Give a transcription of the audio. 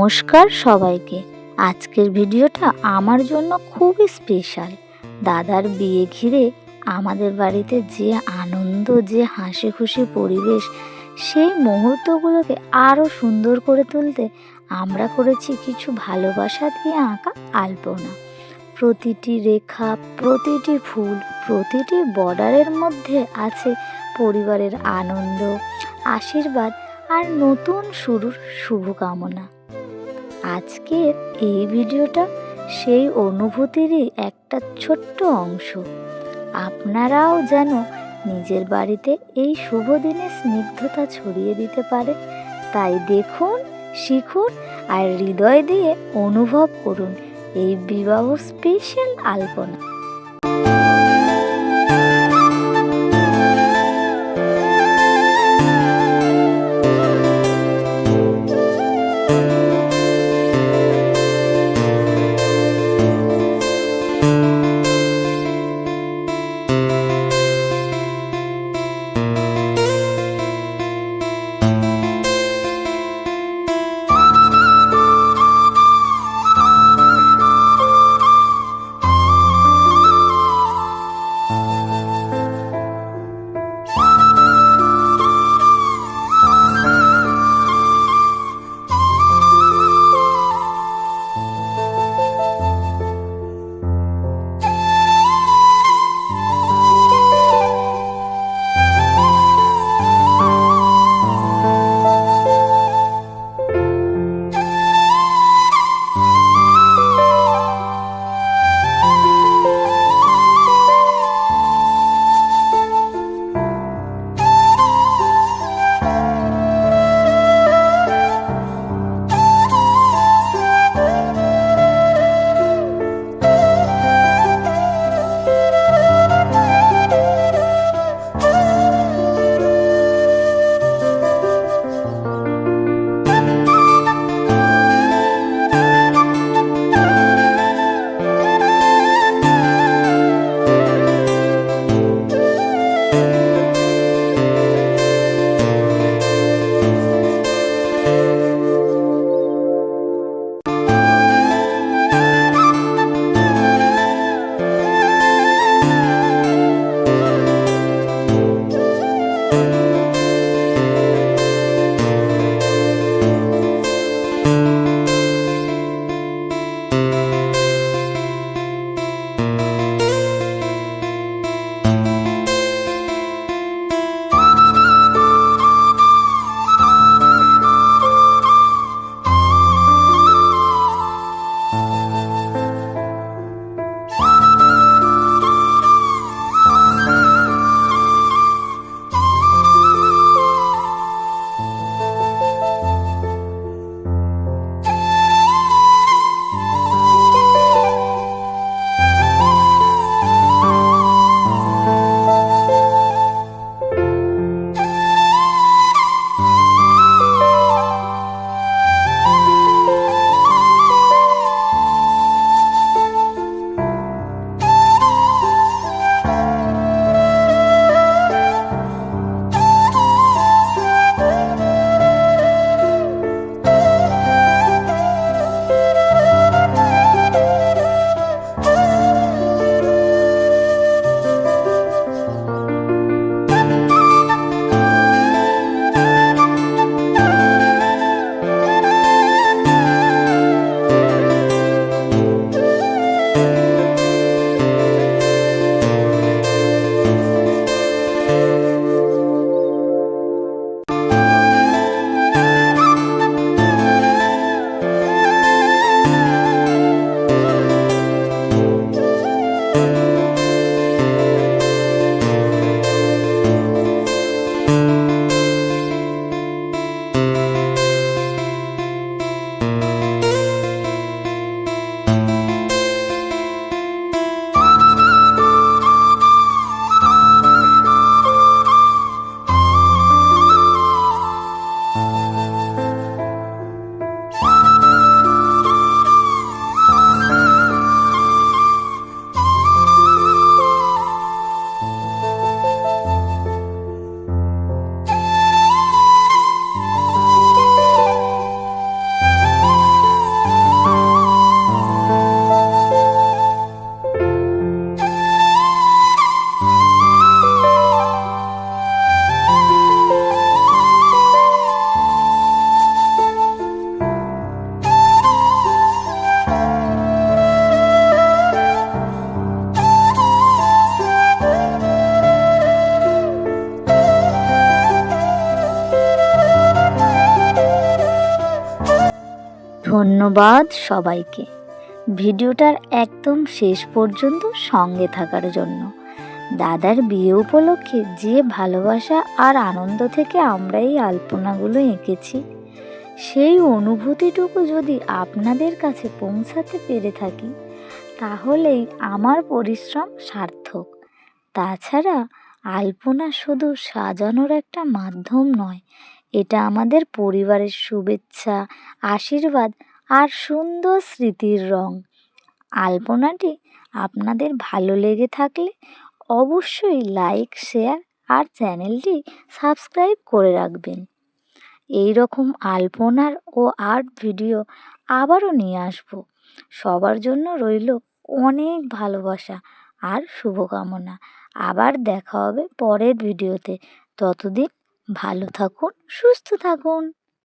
নমস্কার সবাইকে। আজকের ভিডিওটা আমার জন্য খুবই স্পেশাল দাদার বিয়ে ঘিরে আমাদের বাড়িতে যে আনন্দ, যে হাসি খুশি পরিবেশ, সেই মুহূর্তগুলোকে আরও সুন্দর করে তুলতে আমরা করেছি কিছু ভালোবাসা দিয়ে আঁকা আলপনা। প্রতিটি রেখা, প্রতিটি ফুল, প্রতিটি বর্ডারের মধ্যে আছে পরিবারের আনন্দ, আশীর্বাদ আর নতুন শুরুর শুভকামনা। আজকের এই ভিডিওটা সেই অনুভূতিরই একটা ছোট্ট অংশ। আপনারাও যেন নিজের বাড়িতে এই শুভ দিনে স্নিগ্ধতা ছড়িয়ে দিতে পারে, তাই দেখুন, শিখুন আর হৃদয় দিয়ে অনুভব করুন এই বিবাহ স্পেশাল আলপনা। ধন্যবাদ সবাইকে। ভিডিওটার একদম শেষ পর্যন্ত সঙ্গে থাকার জন্য। দাদার বিয়ে উপলক্ষে যে ভালোবাসা আর আনন্দ থেকে আমরা এই আলপনাগুলো এঁকেছি, সেই অনুভূতিটুকু যদি আপনাদের কাছে পৌঁছাতে পেরে থাকি, তাহলেই আমার পরিশ্রম সার্থক। তাছাড়া আলপনা শুধু সাজানোর একটা মাধ্যম নয়, এটা আমাদের পরিবারের শুভেচ্ছা, আশীর্বাদ আর সুন্দর স্মৃতির রং। আলপনাটি আপনাদের ভালো লেগে থাকলে অবশ্যই লাইক, শেয়ার আর চ্যানেলটি সাবস্ক্রাইব করে রাখবেন। এই রকম আলপনার ও আর্ট ভিডিও আবারও নিয়ে আসব। সবার জন্য রইল অনেক ভালোবাসা আর শুভকামনা। আবার দেখা হবে পরের ভিডিওতে। ততদিন ভালো থাকুন, সুস্থ থাকুন।